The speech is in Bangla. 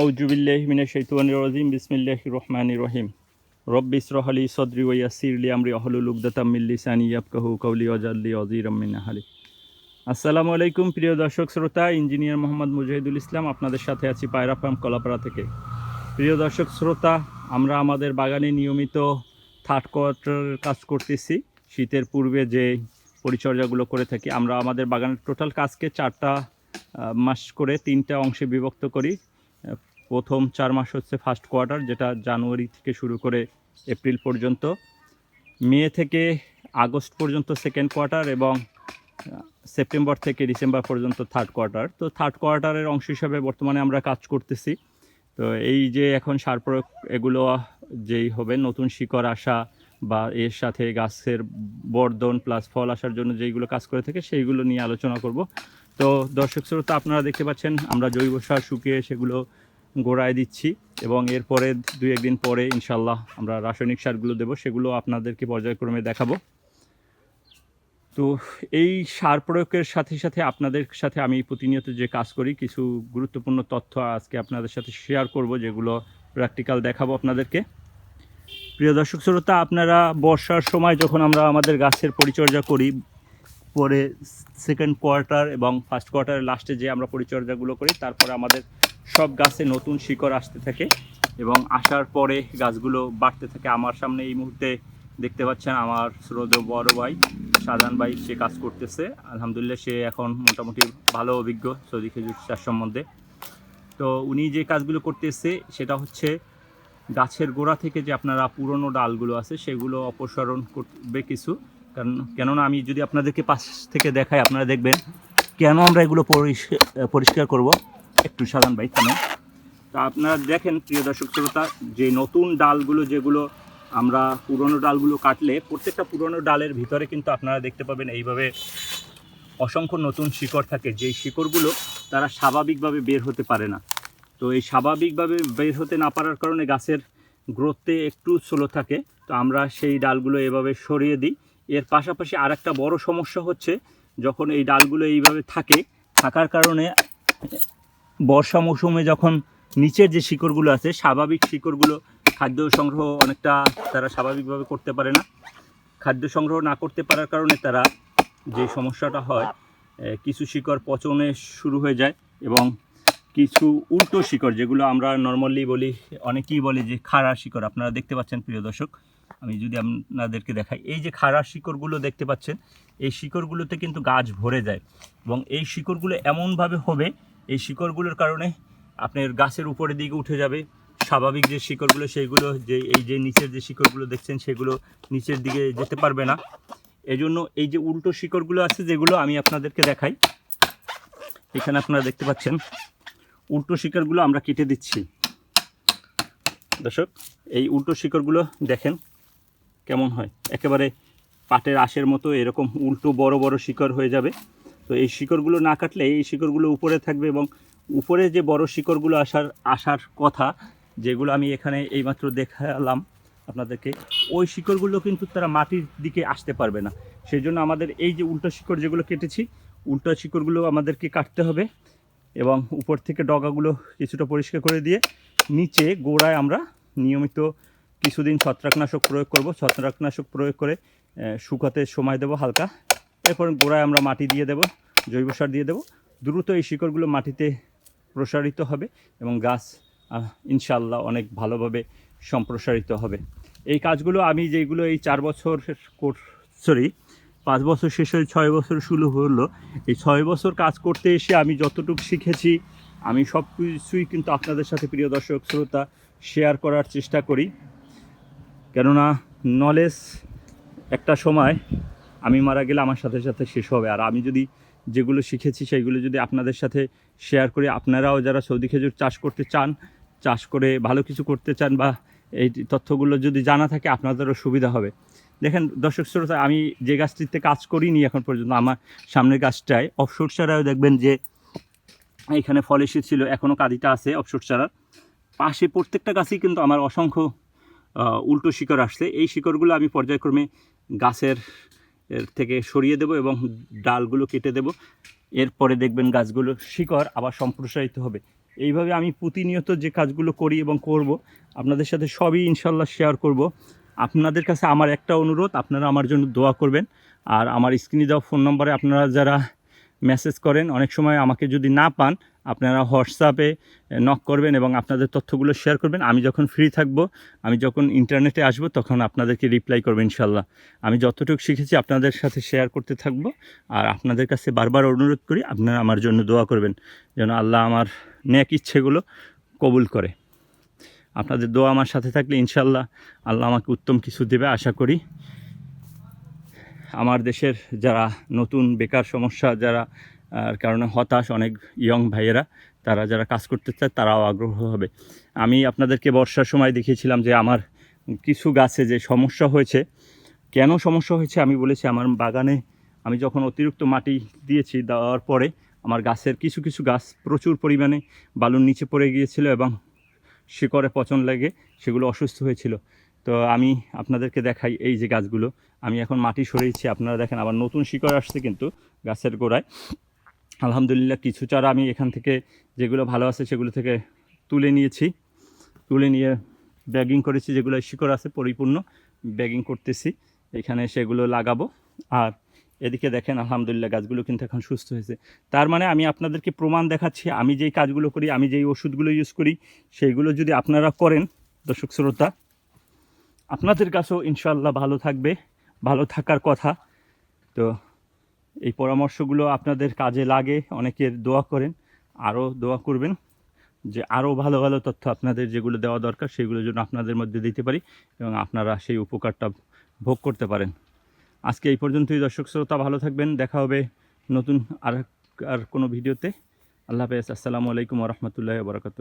আউজুবিল্লাহ মিনা শৈতানির রাজিম বিসমিল্লাহ রহমানির রহিম রব্বি ইসরাহলি সদরি ওয়াসিরলি আমরি আহলুল উকদাতাম লিসানি ইয়াফকাহু কওলি ওয়াজাল্লি ওয়াজিরাম মিন আহলি আসসালামু আলাইকুম প্রিয় দর্শক, শ্রোতা, ইঞ্জিনিয়ার মোহাম্মদ মুজাহিদুল ইসলাম আপনাদের সাথে আছি পায়রা ফার্ম কলাপাড়া থেকে। প্রিয় দর্শক, শ্রোতা, আমরা আমাদের বাগানে নিয়মিত থার্ড কোয়ার্টারের কাজ করতেছি। শীতের পূর্বে যে পরিচর্যাগুলো করে থাকি, আমরা আমাদের বাগানের টোটাল কাজকে চারটা মাস করে তিনটা অংশে বিভক্ত করি। প্রথম চার মাস হচ্ছে ফার্স্ট কোয়ার্টার যেটা জানুয়ারি থেকে শুরু করে এপ্রিল পর্যন্ত। মে থেকে আগস্ট পর্যন্ত সেকেন্ড কোয়ার্টার এবং সেপ্টেম্বর থেকে ডিসেম্বর পর্যন্ত থার্ড কোয়ার্টার তো থার্ড কোয়ার্টারের অংশ হিসাবে বর্তমানে আমরা কাজ করতেছি। তো এই যে এখন সার প্রয়োগ, এগুলো যেই হবে, নতুন শিকড় আসা বা এর সাথে গাছের বর্ধন প্লাস ফল আসার জন্য যেইগুলো কাজ করে থাকে, সেইগুলো নিয়ে আলোচনা করব। তো দর্শক শ্রোতা, আপনারা দেখতে পাচ্ছেন আমরা জৈব সার শুকিয়ে সেগুলো গোড়ায় দিচ্ছি এবং এরপরে দুই একদিন পরে ইনশাল্লাহ আমরা রাসায়নিক সারগুলো দেবো, সেগুলো আপনাদেরকে পর্যায়ক্রমে দেখাবো। তো এই সার প্রয়োগের সাথে সাথে আপনাদের সাথে আমি প্রতিনিয়ত যে কাজ করি, কিছু গুরুত্বপূর্ণ তথ্য আজকে আপনাদের সাথে শেয়ার করব, যেগুলো প্র্যাকটিক্যাল দেখাবো আপনাদেরকে। প্রিয় দর্শক শ্রোতা, আপনারা বর্ষার সময় যখন আমরা আমাদের গাছের পরিচর্যা করি, পরে সেকেন্ড কোয়ার্টার এবং ফার্স্ট কোয়ার্টার লাস্টে যে আমরা পরিচর্যাগুলো করি, তারপরে আমাদের সব গাছে নতুন শিকড় আসতে থাকে এবং আসার পরে গাছগুলো বাড়তে থাকে। আমার সামনে এই মুহূর্তে দেখতে পাচ্ছেন আমার শ্রদ্ধেয় বড় ভাই শাহজাহান ভাই, সে কাজ করতেছে। আলহামদুলিল্লাহ সে এখন মোটামুটি ভালো, অভিজ্ঞ সৌদি খেজুর চাষ সম্বন্ধে। তো উনি যে কাজগুলো করতেছে, সেটা হচ্ছে গাছের গোড়া থেকে যে আপনারা পুরনো ডালগুলো আছে, সেগুলো অপসারণ করবে কিছু। কারণ কেননা আমি যদি আপনাদেরকে পাশ থেকে দেখাই, আপনারা দেখবেন কেন আমরা এগুলো পরিষ্কার করব। একটু সাধারণ ভাই তা আপনারা দেখেন, প্রিয় দর্শক শ্রোতা, যে নতুন ডালগুলো, যেগুলো আমরা পুরনো ডালগুলো কাটলে, প্রত্যেকটা পুরনো ডালের ভিতরে কিন্তু আপনারা দেখতে পাবেন এইভাবে অসংখ্য নতুন শিকড় থাকে। যেই শিকড়গুলো তারা স্বাভাবিকভাবে বের হতে পারে না। তো এই স্বাভাবিকভাবে বের হতে না পারার কারণে গাছের গ্রোথে একটু স্লো থাকে। তো আমরা সেই ডালগুলো এভাবে সরিয়ে দিই। এর পাশাপাশি আর একটা বড় সমস্যা হচ্ছে, যখন এই ডালগুলো এইভাবে থাকে, থাকার কারণে বর্ষা মৌসুমে যখন নিচের যে শিকড়গুলো আছে, স্বাভাবিক শিকড়গুলো খাদ্য সংগ্রহ অনেকটা তারা স্বাভাবিকভাবে করতে পারে না। খাদ্য সংগ্রহ না করতে পারার কারণে তারা যে সমস্যাটা হয় কিছু শিকড় পচনে শুরু হয়ে যায় এবং কিছু উল্টো শিকড়, যেগুলো আমরা নর্মালি বলি, অনেকেই বলে যে খাড়া শিকড়। আপনারা দেখতে পাচ্ছেন, প্রিয় দর্শক, আমি যদি আপনাদেরকে দেখাই, এই যে খাড়া শিকড়গুলো দেখতে পাচ্ছেন, এই শিকড়গুলোতে কিন্তু গাছ ভরে যায় এবং এই শিকড়গুলো এমনভাবে হবে এই শিকড়গুলোর কারণে আপনার গাছের উপরের দিকে উঠে যাবে। স্বাভাবিক যে শিকড়গুলো, সেইগুলো যে, এই যে নিচের যে শিকড়গুলো দেখছেন, সেগুলো নিচের দিকে যেতে পারবে না। এজন্য এই যে উল্টো শিকড়গুলো আছে, যেগুলো আমি আপনাদেরকে দেখাই। এখানে আপনারা দেখতে পাচ্ছেন, উল্টো শিকড়গুলো আমরা কেটে দিচ্ছি। দর্শক, এই উল্টো শিকড়গুলো দেখেন কেমন হয়। একেবারে পাটের আশের মতো এরকম উল্টো বড় বড় শিকড় হয়ে যাবে। তো এই শিকড়গুলো না কাটলে এই শিকড়গুলো উপরে থাকবে এবং উপরে যে বড় শিকড়গুলো আসার আসার কথা, যেগুলো আমি এখানে এইমাত্র দেখালাম আপনাদেরকে, ওই শিকড়গুলো কিন্তু তারা মাটির দিকে আসতে পারবে না। সেই জন্য আমাদের এই যে উল্টো শিকড় যেগুলো কেটেছি, উল্টো শিকড়গুলো আমাদেরকে কাটতে হবে এবং উপর থেকে ডগাগুলো কিছুটা পরিষ্কার করে দিয়ে নিচে গোড়ায় আমরা নিয়মিত কিছুদিন ছত্রাকনাশক প্রয়োগ করব। ছত্রাকনাশক প্রয়োগ করে শুকাতে সময় দেব হালকা। এরপর গোড়ায় আমরা মাটি দিয়ে দেব, জৈব সার দিয়ে দেব। দ্রুত এই শিকড়গুলো মাটিতে প্রসারিত হবে এবং গাছ ইনশাল্লাহ অনেক ভালোভাবে সম্প্রসারিত হবে। এই কাজগুলো আমি যেগুলো এই চার বছর সরি পাঁচ বছর শেষ হয়ে ছয় বছর শুরু হলো, এই ছয় বছর কাজ করতে এসে আমি যতটুকু শিখেছি, আমি সব কিছুই কিন্তু আপনাদের সাথে প্রিয় দর্শক, শ্রোতা শেয়ার করার চেষ্টা করি। কেননা নলেজ একটা সময় আমি মারা গেলে আমার সাথে সাথে শেষ হবে। আর আমি যদি যেগুলো শিখেছি, সেইগুলো যদি আপনাদের সাথে শেয়ার করি, আপনারাও যারা সৌদি খেজুর চাষ করতে চান, চাষ করে ভালো কিছু করতে চান বা এই তথ্যগুলো যদি জানা থাকে, আপনাদেরও সুবিধা হবে। দেখেন দর্শক শ্রোতা, আমি যে গাছটিতে কাজ করিনি এখন পর্যন্ত, আমার সামনের গাছটায় অফসোর ছাড়াও দেখবেন যে এখানে ফল এসেছিল এখনও কাদিটা আছে অফসোর ছাড়া পাশে প্রত্যেকটা গাছই কিন্তু আমার অসংখ্য উল্টো শিকড় আসছে। এই শিকড়গুলো আমি পর্যায়ক্রমে গাছের এর থেকে সরিয়ে দেব এবং ডালগুলো কেটে দেব। এরপরে দেখবেন গাছগুলো শিকড় আবার সম্প্রসারিত হবে। এইভাবে আমি প্রতিনিয়ত যে কাজগুলো করি এবং করব, আপনাদের সাথে সবই ইনশাল্লাহ শেয়ার করব। আপনাদের কাছে আমার একটা অনুরোধ, আপনারা আমার জন্য দোয়া করবেন। আর আমার স্ক্রিনে দেওয়া ফোন নম্বরে আপনারা যারা মেসেজ করেন, অনেক সময় আমাকে যদি না পান আপনারা হোয়াটসঅ্যাপে নক করবেন এবং আপনাদের তথ্যগুলো শেয়ার করবেন। আমি যখন ফ্রি থাকব, আমি যখন ইন্টারনেটে আসব, তখন আপনাদেরকে রিপ্লাই করব ইনশাল্লাহ আমি যতটুকু শিখেছি আপনাদের সাথে শেয়ার করতে থাকব। আর আপনাদের কাছে বারবার অনুরোধ করি, আপনারা আমার জন্য দোয়া করবেন, যেন আল্লাহ আমার নেক ইচ্ছেগুলো কবুল করে। আপনাদের দোয়া আমার সাথে থাকলে ইনশাল্লাহ আল্লাহ আমাকে উত্তম কিছু দেবে, আশা করি। আমার দেশের যারা নতুন বেকার সমস্যা, যারা আর কারণে হতাশ অনেক ইয়ং ভাইয়েরা। তারা যারা কাজ করতে চায়, তারাও আগ্রহ হবে। আমি আপনাদেরকে বর্ষার সময় দেখিয়েছিলাম যে আমার কিছু গাছে যে সমস্যা হয়েছে, কেন সমস্যা হয়েছে আমি বলেছি, আমার বাগানে আমি যখন অতিরিক্ত মাটি দিয়েছি, দেওয়ার পরে আমার গাছের কিছু কিছু গাছ প্রচুর পরিমাণে বালুর নিচে পড়ে গিয়েছিল এবং শিকড়ে পচন লেগে সেগুলো অসুস্থ হয়েছিল। তো আমি আপনাদেরকে দেখাই এই যে গাছগুলো। আমি এখন মাটি সরিয়েছি, আপনারা দেখেন আবার নতুন শিকড় আসছে কিন্তু গাছের গোড়ায়। আলহামদুলিল্লাহ কিছু চারা আমি এখান থেকে যেগুলো ভালো আছে সেগুলো থেকে তুলে নিয়েছি। তুলে নিয়ে ব্যাগিং করেছি, যেগুলো শিকড় আছে, পরিপূর্ণ ব্যাগিং করতেছি। এখানে সেগুলো লাগাবো। আর এদিকে দেখেন, আলহামদুলিল্লাহ গাছগুলো কিন্তু এখন সুস্থ হয়েছে। তার মানে আমি আপনাদেরকে প্রমাণ দেখাচ্ছি, আমি যেই কাজগুলো করি, আমি যেই ওষুধগুলো ইউজ করি সেইগুলো যদি আপনারা করেন, দর্শক শ্রোতা, আপনাদের কাছেও ইনশাল্লাহ ভালো থাকবে, ভালো থাকার কথা। তো এই পরামর্শগুলো আপনাদের কাজে লাগে অনেকের দোয়া করেন, আরও দোয়া করবেন যে আরও ভালো ভালো তথ্য আপনাদের যেগুলো দেওয়া দরকার সেগুলো যেন আপনাদের মধ্যে দিতে পারি এবং আপনারা সেই উপকারটা ভোগ করতে পারেন। আজকে এই পর্যন্তই, দর্শক শ্রোতা, ভালো থাকবেন, দেখা হবে নতুন আর আর কোনো ভিডিওতে। আল্লাহ হাফেজ, আসসালামু আলাইকুম রহমতুল্লাহ বরকত